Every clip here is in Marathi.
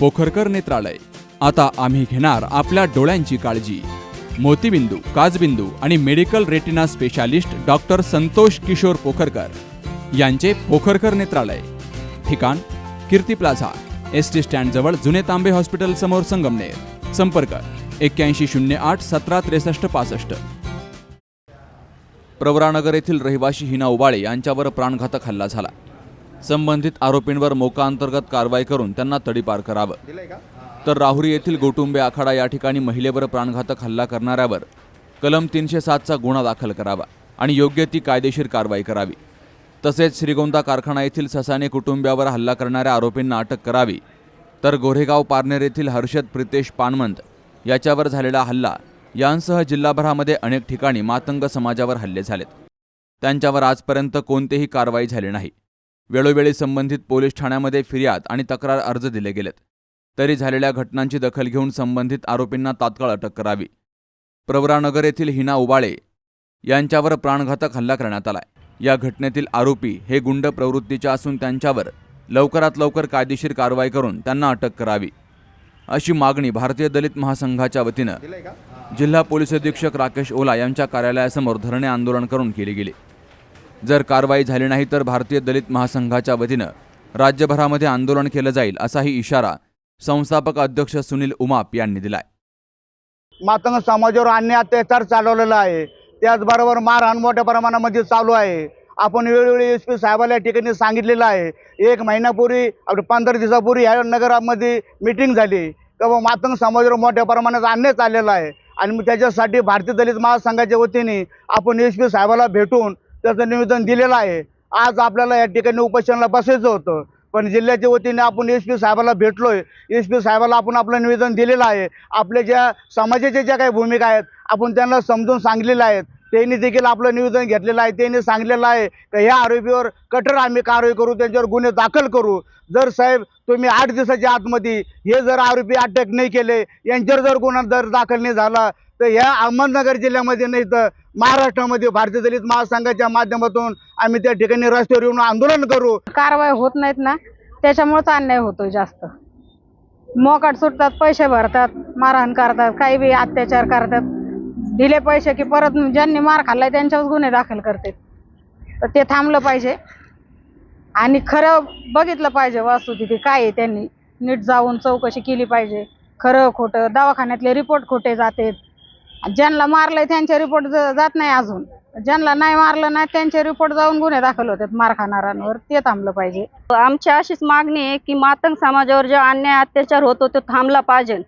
पोखरकर नेत्रालय. आता आम्ही घेणार आपल्या डोळ्यांची काळजी. मोतीबिंदू काजबिंदू आणि medical retina specialist doctor Santosh Kishor Pokharkar यांचे पोखरकर नेत्रालय. ठिकाण कीर्ती प्लाझा एस टी स्टँडजवळ जुने तांबे हॉस्पिटल समोर संगमनेर. संपर्क एक्क्याऐंशी शून्य आठ सतरा त्रेसष्ट पासष्ट. प्रवरानगर येथील रहिवाशी हिना उबाळे यांच्यावर प्राणघातक हल्ला झाला. संबंधित आरोपींवर मोका अंतर्गत कारवाई करून त्यांना तडीपार करावं. तर राहुरी येथील गोटुंबे आखाडा या ठिकाणी महिलेवर प्राणघातक हल्ला करणाऱ्यावर कलम तीनशे सातचा गुन्हा दाखल करावा आणि योग्य ती कायदेशीर कारवाई करावी. तसेच श्रीगोंदा कारखाना येथील ससाने कुटुंबियावर हल्ला करणाऱ्या आरोपींना अटक करावी. तर गोरेगाव पारनेर येथील हर्षद प्रितेश पानमंत याच्यावर झालेला हल्ला यांसह जिल्हाभरामध्ये अनेक ठिकाणी मातंग समाजावर हल्ले झालेत. त्यांच्यावर आजपर्यंत कोणतेही कारवाई झाली नाही. वेळोवेळी संबंधित पोलीस ठाण्यामध्ये फिर्याद आणि तक्रार अर्ज दिले गेलेत. तरी झालेल्या घटनांची दखल घेऊन संबंधित आरोपींना तात्काळ अटक करावी. प्रवरानगर येथील हिना उबाळे यांच्यावर प्राणघातक हल्ला करण्यात आलाय. या घटनेतील आरोपी हे गुंड प्रवृत्तीच्या असून त्यांच्यावर लवकरात लवकर कायदेशीर कारवाई करून त्यांना अटक करावी. अशी मागणी भारतीय दलित महासंघाच्या वतीनं जिल्हा पोलीस अधीक्षक राकेश ओला यांच्या कार्यालयासमोर धरणे आंदोलन करून केली गेली. जर कारवाई झाली नाही तर भारतीय दलित महासंघाच्या वतीनं राज्यभरामध्ये आंदोलन केलं जाईल असाही इशारा संस्थापक अध्यक्ष सुनील उमाप यांनी दिलाय. मातंग समाजावर अन्य अत्याचार चालवलेला आहे. त्याचबरोबर मारहाण मोठ्या प्रमाणामध्ये चालू आहे. आपण वेळोवेळी एस पी साहेबाला या ठिकाणी सांगितलेलं आहे. एक महिन्यापूर्वी आपलं पंधरा दिवसापूर्वी या नगरामध्ये मिटिंग झाली. तेव्हा मातंग समाजावर मोठ्या प्रमाणात अन्याय चाललेला आहे. आणि मग त्याच्यासाठी भारतीय दलित महासंघाच्या वतीने आपण एस पी साहेबाला भेटून त्याचं निवेदन दिलेलं आहे. आज आपल्याला या ठिकाणी उपोषणाला बसायचं होतं. पण जिल्ह्याच्या वतीने आपण एस पी साहेबाला भेटलोय. एस पी साहेबाला आपण आपलं निवेदन दिलेलं आहे. आपल्या ज्या समाजाच्या ज्या काही भूमिका आहेत आपण त्यांना समजून सांगलेल्या आहेत त्यांनी देखील आपलं निवेदन घेतलेलं आहे. त्यांनी सांगलेलं आहे का ह्या आरोपीवर कठोर आम्ही कारवाई करू त्यांच्यावर गुन्हे दाखल करू. जर साहेब तुम्ही आठ दिवसाच्या आतमध्ये हे जर आरोपी अटक नाही केले यांच्यावर जर गुन्हा जर दाखल नाही झाला तर ह्या अहमदनगर जिल्ह्यामध्ये नाही तर महाराष्ट्रामध्ये भारतीय दलित महासंघाच्या माध्यमातून आम्ही त्या ठिकाणी रस्त्यावर येऊन आंदोलन करू. कारवाई होत नाहीत ना त्याच्यामुळेच अन्याय होतोय जास्त. मोकाट सुटतात पैसे भरतात मारहाण करतात काही बी अत्याचार करतात. दिले पैसे की परत ज्यांनी मार खाल्लाय त्यांच्यावर गुन्हे दाखल करते. तर ते थांबलं पाहिजे. आणि खरं बघितलं पाहिजे वस्तुस्थिती काय आहे त्यांनी. नीट जाऊन चौकशी केली पाहिजे. खरं खोटं. दवाखान्यातले रिपोर्ट खोटे जातात. ज्यांना मारलंय त्यांचे रिपोर्ट जात नाही अजून. ज्यांना नाही मारलं नाही त्यांचे रिपोर्ट जाऊन गुन्हे दाखल होतात मार खाणाऱ्यांवर. ते थांबलं पाहिजे. आमची अशीच मागणी आहे की मातंग समाजावर जे अन्याय अत्याचार होतो तो थांबला पाहिजे.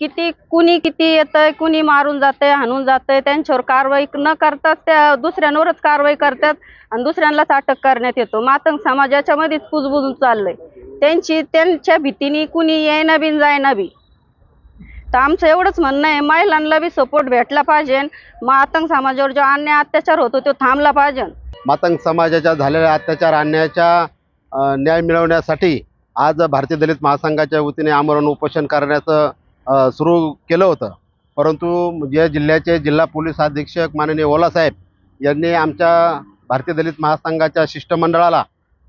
किती कुणी किती येतंय कुणी मारून जातंय हाणून जातंय त्यांच्यावर कारवाई न करतात त्या दुसऱ्यांवरच कारवाई करतात आणि दुसऱ्यांनाच अटक करण्यात येतो. मातंग समाजाच्या मध्येच कुजबुजून चाललंय. त्यांची त्यांच्या भीतीने कुणी येईना बिन जायना बी. तर आमचं एवढंच म्हणणं आहे महिलांना बी सपोर्ट भेटला पाहिजे मातंग समाजावर जो अन्याय अत्याचार होतो तो थांबला पाहिजे. मातंग समाजाच्या झालेल्या अत्याचार अन्यायाच्या न्याय मिळवण्यासाठी आज भारतीय दलित महासंघाच्या वतीने आमरण उपोषण करण्याचं सुरू केलं होतं. परंतु या जिल्ह्याचे जिल्हा पोलीस अधीक्षक माननीय ओलासाहेब यांनी आमच्या भारतीय दलित महासंघाच्या शिष्टमंडळाला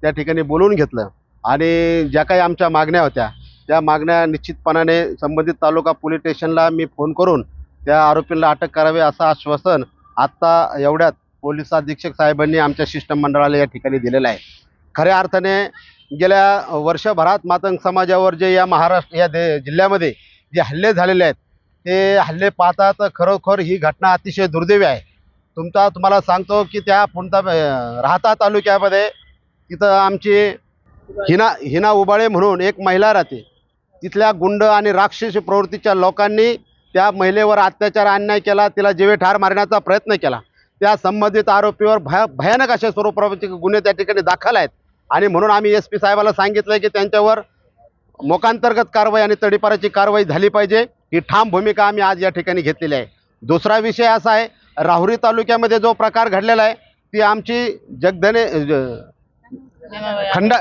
त्या ठिकाणी बोलवून घेतलं. आणि ज्या काही आमच्या मागण्या होत्या त्या मागण्या निश्चितपणाने संबंधित तालुका पोलीस स्टेशनला मी फोन करून त्या आरोपींना अटक करावी असं आश्वासन आत्ता एवढ्यात पोलीस अधीक्षक साहेबांनी आमच्या शिष्टमंडळाला या ठिकाणी दिलेलं आहे. खऱ्या अर्थाने गेल्या वर्षभरात मातंग समाजावर जे या महाराष्ट्र या दे जिल्ह्यामध्ये जे हल्ले झालेले आहेत ते हल्ले पाहता तर खरोखर ही घटना अतिशय दुर्दैवी आहे. तुमचा तुम्हाला सांगतो की त्या पुणता राहता तालुक्यामध्ये तिथं आमची हिना हिना उबाळे म्हणून एक महिला राहते. तिथल्या गुंड आणि राक्षस प्रवृत्तीच्या लोकांनी त्या महिलेवर अत्याचार अन्याय केला तिला जीवे ठार मारण्याचा प्रयत्न केला. त्या संबंधित आरोपीवर भया भयानक अशा स्वरूपाचे गुन्हे त्या ठिकाणी दाखल आहेत. आणि म्हणून आम्ही एस पी साहेबाला सांगितलं की त्यांच्यावर मोकांतर्गत कारवाई आणि तडीपाराची कारवाई झाली पाहिजे ही ठाम भूमिका आम्ही आज या ठिकाणी घेतलेली आहे. दुसरा विषय असा आहे राहुरी तालुक्यामध्ये जो प्रकार घडलेला आहे ती आमची जगधने खंड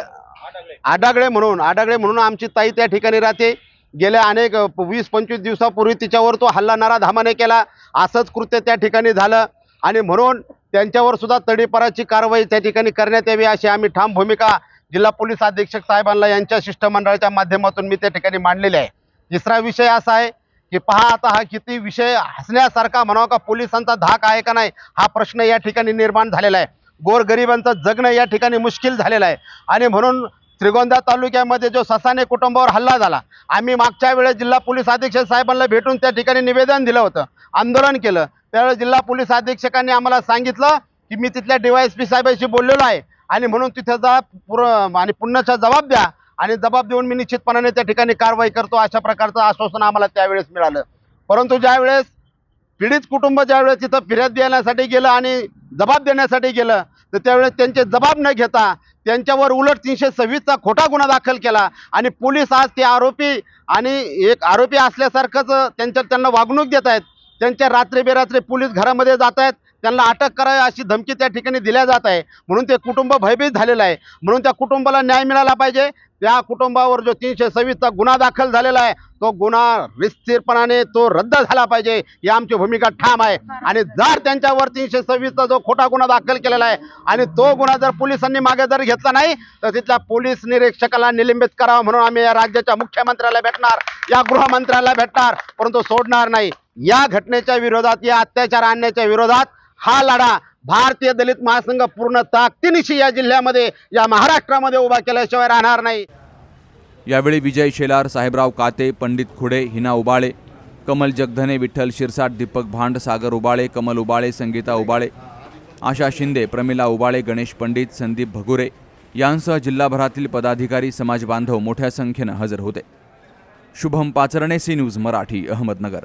आडागळे म्हणून आडागळे म्हणून आमची ताई त्या ठिकाणी राहते. गेल्या अनेक वीस पंचवीस दिवसापूर्वी तिच्यावर तो हल्ला नराधामाने केला. असंच कृत्य त्या ठिकाणी झालं. आणि म्हणून त्यांच्यावर सुद्धा तडीपाराची कारवाई त्या ठिकाणी करण्यात यावी अशी आम्ही ठाम भूमिका जिल्हा पोलीस अधीक्षक साहेबांना यांच्या शिष्टमंडळाच्या माध्यमातून मी त्या ठिकाणी मांडलेले आहे. तिसरा विषय असा आहे की पहा आता हा किती विषय हसण्यासारखा म्हणावा का पोलिसांचा धाक आहे का नाही हा प्रश्न या ठिकाणी निर्माण झालेला आहे. गोरगरिबांचं जगणं या ठिकाणी मुश्किल झालेलं आहे. आणि म्हणून श्रीगोंदा तालुक्यामध्ये जो ससाने कुटुंबावर हल्ला झाला आम्ही मागच्या वेळेस जिल्हा पोलीस अधीक्षक साहेबांना भेटून त्या ठिकाणी निवेदन दिलं होतं आंदोलन केलं. त्यावेळेस जिल्हा पोलीस अधीक्षकांनी आम्हाला सांगितलं की मी तिथल्या डी वाय एस पी साहेबांशी बोललेलो आहे. आणि म्हणून तिथे जा पुर आणि पुण्याचा जबाब द्या. आणि जबाब देऊन मी निश्चितपणाने त्या ठिकाणी कारवाई करतो. अशा प्रकारचं आश्वासन आम्हाला त्यावेळेस मिळालं. परंतु ज्यावेळेस पीडित कुटुंब ज्यावेळेस तिथं फिर्याद देण्यासाठी गेलं आणि जबाब देण्यासाठी गेलं तर त्यावेळेस त्यांचे जबाब न घेता त्यांच्यावर उलट तीनशे सव्वीसचा खोटा गुन्हा दाखल केला. आणि पोलीस आज ते आरोपी आणि एक आरोपी असल्यासारखंच त्यांच्या त्यांना वागणूक देत आहेत. त्यांच्या रात्री बेरात्री पोलीस घरामध्ये जात आहेत. त्यांना अटक करावी अशी धमकी त्या ठिकाणी दिल्या जात आहे. म्हणून ते कुटुंब भयभीत झालेलं आहे. म्हणून त्या कुटुंबाला न्याय मिळाला पाहिजे. त्या कुटुंबावर जो तीनशे सव्वीसचा गुन्हा दाखल झालेला आहे तो गुन्हा रिस्थिरपणाने तो रद्द झाला पाहिजे ही आमची भूमिका ठाम आहे. आणि जर त्यांच्यावर तीनशे सव्वीसचा जो खोटा गुन्हा दाखल केलेला आहे आणि तो गुन्हा जर पोलिसांनी मागे जर घेतला नाही तर तिथल्या पोलीस निरीक्षकाला निलंबित करावा म्हणून आम्ही या राज्याच्या मुख्यमंत्र्याला भेटणार या गृहमंत्र्याला भेटणार परंतु सोडणार नाही. या घटनेच्या विरोधात या अत्याचार आणण्याच्या विरोधात हा लढा भारतीय दलित महासंघ पूर्ण ताकदीनिशी या जिल्ह्यामध्ये या महाराष्ट्रामध्ये उभा केल्याशिवाय राहणार नाही. यावेळी विजय शेलार साहेबराव काते पंडित खुडे हिना उबाळे कमल जगधने विठ्ठल शिरसाट दीपक भांड सागर उबाळे कमल उबाळे संगीता उबाळे आशा शिंदे प्रमिला उबाळे गणेश पंडित संदीप भगुरे यांसह जिल्हाभरातील पदाधिकारी समाज बांधव मोठ्या संख्येनं हजर होते. Shubham Pacharne C news Marathi Ahmednagar.